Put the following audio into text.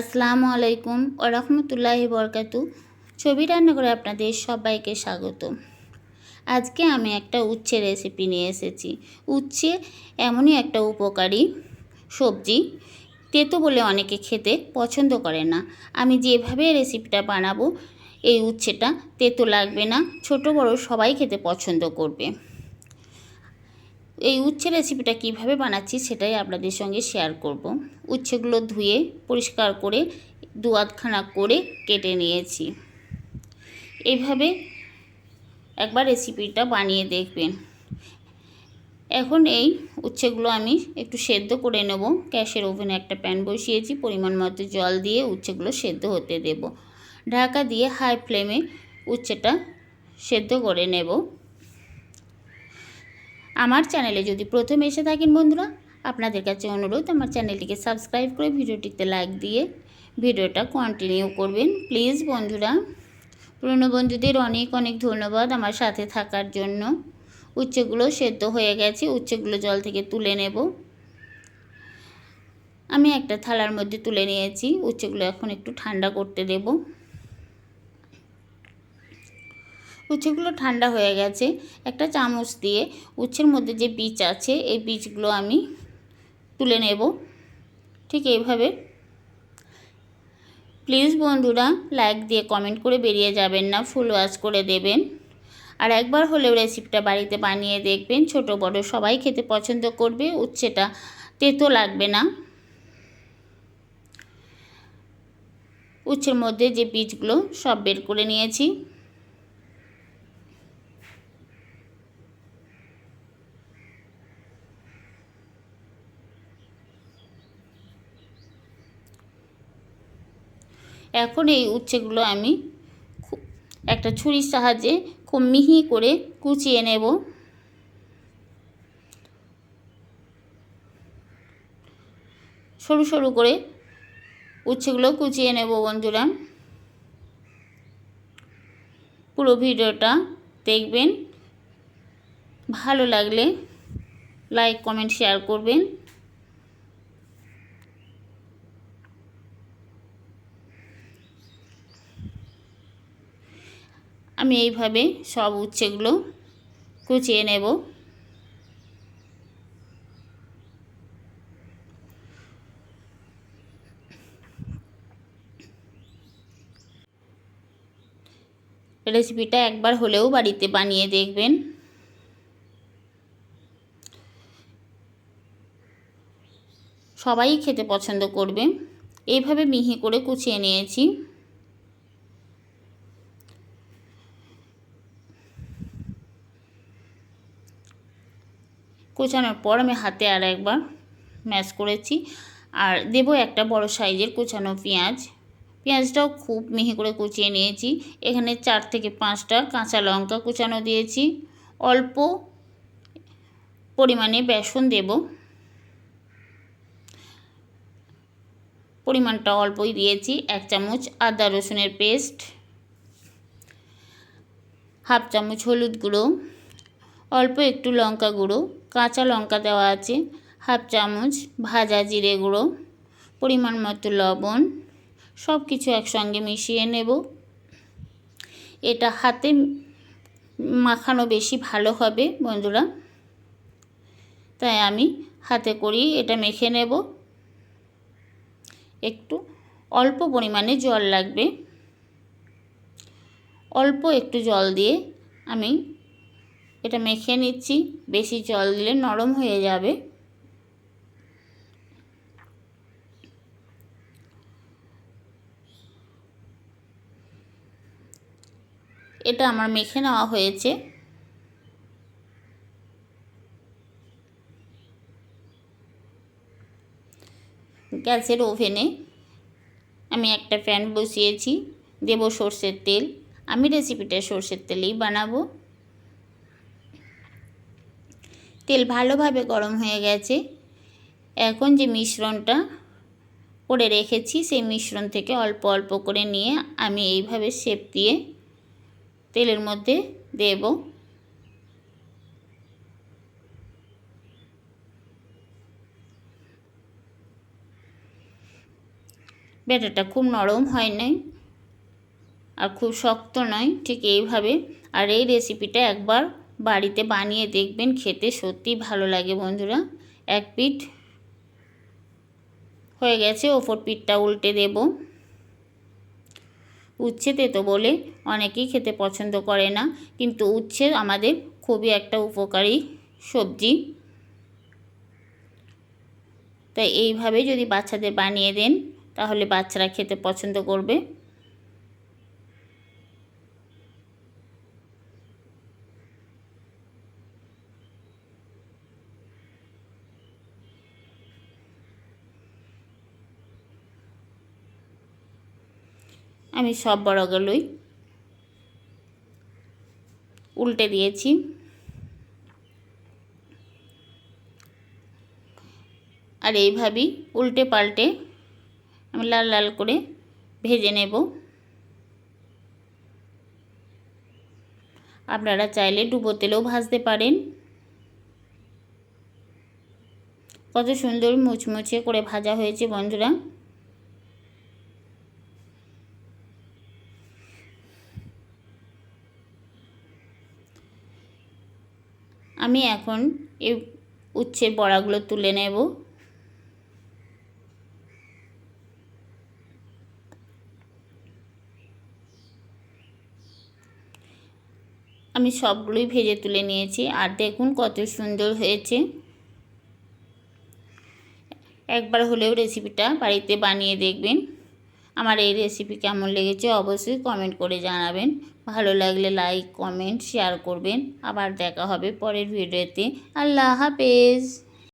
আসসালামু আলাইকুম ও রহমতুল্লাহি বরকাতু। ছবি রান্না করে আপনাদের সবাইকে স্বাগত। আজকে আমি একটা উচ্ছে রেসিপি নিয়ে এসেছি। উচ্ছে এমনই একটা উপকারী সবজি, তেতো বলে অনেকে খেতে পছন্দ করে না। আমি যেভাবে রেসিপিটা বানাবো, এই উচ্ছেটা তেতো লাগবে না, ছোট বড় সবাই খেতে পছন্দ করবে। এই উচ্ছে রেসিপিটা কীভাবে বানাচ্ছি সেটাই আপনাদের সঙ্গে শেয়ার করব। উচ্ছেগুলো ধুয়ে, পরিষ্কার করে, দু আধখানা করে কেটে নিয়েছি। এইভাবে একবার রেসিপিটা বানিয়ে দেখবেন। এখন এই উচ্ছেগুলো আমি একটু সেদ্ধ করে নেব। গ্যাসের ওভেনে একটা প্যান বসিয়েছি, পরিমাণ মতো জল দিয়ে উচ্ছেগুলো সেদ্ধ হতে দেব। ঢাকা দিয়ে হাই ফ্লেমে উচ্ছেটা সেদ্ধ করে নেব। আমার চ্যানেলে যদি প্রথম এসে থাকেন বন্ধুরা, আপনাদের কাছে অনুরোধ আমার চ্যানেলটিকে সাবস্ক্রাইব করে ভিডিওটিতে লাইক দিয়ে ভিডিওটা কন্টিনিউ করবেন। প্লিজ বন্ধুরা, পুরনো বন্ধুদের অনেক অনেক ধন্যবাদ আমার সাথে থাকার জন্য। উচ্ছেগুলো সেদ্ধ হয়ে গেছে উচ্ছেগুলো জল থেকে তুলে নেব। আমি একটা থালার মধ্যে তুলে নিয়েছি উচ্ছেগুলো এখন একটু ঠান্ডা করতে দেবো। উচ্ছেগুলো ঠান্ডা হয়ে গেছে। একটা চামচ দিয়ে উচ্ছের মধ্যে যে বীজ আছে, এই বীজগুলো আমি তুলে নেব। ঠিক এইভাবে। প্লিজ বন্ধুরা, লাইক দিয়ে কমেন্ট করে বেরিয়ে যাবেন না, ফুল ওয়াশ করে দেবেন। আর একবার হলেও রেসিপিটা বাড়িতে বানিয়ে দেখবেন, ছোট বড় সবাই খেতে পছন্দ করবে, উচ্ছেটা তেতো লাগবে না। উচ্ছের মধ্যে যে বীজগুলো সব বের করে নিয়েছি। এখন এই উচ্ছেগুলো আমি একটা ছুরির সাহায্যে খুব মিহি করে কুচিয়ে নেব। সরু সরু করে উচ্ছেগুলো কুচিয়ে নেব বন্ধুরা। পুরো ভিডিওটা দেখবেন। ভালো লাগলে লাইক, কমেন্ট, শেয়ার করবেন। আমি এইভাবে সব উচ্ছেগুলো কুচিয়ে নেব। রেসিপিটা একবার হলেও বাড়িতে বানিয়ে দেখবেন। সবাই খেতে পছন্দ করবে। এইভাবে মিহি করে কুচিয়ে নিয়েছি। কোচানোর পর আমি হাতে আর একবার ম্যাশ করেছি। আর দেবো একটা বড় সাইজের কুচানো পেঁয়াজ। পেঁয়াজটাও খুব মিহি করে কুচিয়ে নিয়েছি। এখানে চার থেকে পাঁচটা কাঁচা লঙ্কা কুচানো দিয়েছি। অল্প পরিমাণে বেসন দেব। পরিমাণটা অল্পই দিয়েছি। এক চামচ আদা রসুনের পেস্ট। হাফ চামচ হলুদ গুঁড়ো। অল্প একটু লঙ্কা গুঁড়ো। কাঁচা লঙ্কা দেওয়া আছে, হাফ চামচ, ভাজা জিরে গুঁড়ো, পরিমাণ মতো লবণ সব কিছু একসঙ্গে মিশিয়ে নেব। এটা হাতে মাখানো বেশি ভালো হবে, বন্ধুরা। তাই আমি হাতে করি এটা মেখে নেব। একটু অল্প পরিমাণে জল লাগবে। অল্প একটু জল দিয়ে আমি এটা মেখে নিচ্ছি। বেশি জল দিলে নরম হয়ে যাবে। এটা আমার মেখে নেওয়া হয়েছে। গ্যাসের ওভেনে আমি একটা প্যান বসিয়েছি। দেব সর্ষের তেল। আমি রেসিপিটা সর্ষের তেলেই বানাবো। তেল ভালোভাবে গরম হয়ে গেছে। এখন যে মিশ্রণটা করে রেখেছি, সেই মিশ্রণ থেকে অল্প অল্প করে নিয়ে আমি এইভাবে শেপ দিয়ে তেলের মধ্যে দেব। ব্যাটারটা খুব নরম হয় নাই আর খুব শক্ত নয়, ঠিক এইভাবে। আর এই রেসিপিটা একবার বাড়িতে বানিয়ে দেখবেন, খেতে সত্যি ভালো লাগে বন্ধুরা। এক পিঠ হয়ে গেছে, ওপর পিঠটা উল্টে দেব। উচ্ছে তেতো বলে অনেকেই খেতে পছন্দ করে না, কিন্তু উচ্ছে আমাদের খুবই একটা উপকারী সবজি। তাই এইভাবে যদি বাচ্চাদের বানিয়ে দেন, তাহলে বাচ্চারা খেতে পছন্দ করবে। আমি সব বড়গুলোই উল্টে দিয়েছি। আর এইভাবেই উল্টে পাল্টে আমি লাল লাল করে ভেজে নেব। আপনারা চাইলে ডুবো তেলেও ভাজতে পারেন। কত সুন্দর মুচমুচে করে ভাজা হয়েছে বন্ধুরা। আমি এখন এই উচ্ছের বড়াগুলো তুলে নেব। আমি সবগুলোই ভেজে তুলে নিয়েছি আর দেখুন কত সুন্দর হয়েছে। একবার হলেও রেসিপিটা বাড়িতে বানিয়ে দেখবেন। আমার এই রেসিপি কেমন লেগেছে অবশ্যই কমেন্ট করে জানাবেন। ভালো লাগলে লাইক কমেন্ট শেয়ার করবেন। আবার দেখা হবে পরের ভিডিওতে আল্লাহ হাফেজ।